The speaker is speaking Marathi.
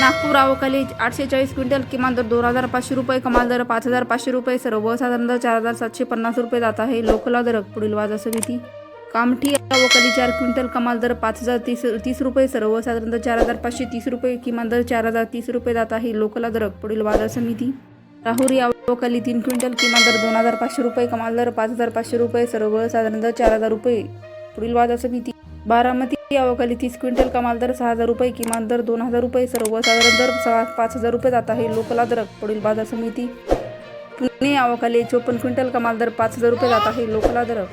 नागपूर अवकाली आठशे चाळीस क्विंटल किमान दर दोन हजार पाचशे रुपये कमाल दर पाच हजार पाचशे रुपये सर्वसाधारण दर चार हजार सातशे पन्नास रुपये जात आहे. लोकला दर पुढील वाजा समिती कामठी अवकाली चार क्विंटल कमाल दर पाच हजार तीस तीस रुपये सर्वसाधारण दर चार हजार पाचशे तीस रुपये किमान दर चार हजार तीस रुपये जात आहे. लोकला दर पुढील बाजार समिती राहुरी अवकाली तीन क्विंटल किमान दर दोन हजार पाचशे रुपये कमाल दर पाच हजार पाचशे रुपये सर्वसाधारण दर चार हजार रुपये पुढील बाजार समिती बारामती यावाखाली तीस क्विंटल कमाल दर सहा हजार रुपये किमान दर दोन हजार रुपये. सर्वसाधारण दर सहा पाच हजार रुपये जात आहे. लोकला दर पुढील बाजार समिती. पुणे यावाखाली चोपन्न क्विंटल कमाल दर पाच हजार रुपये जात आहे. लोकला दर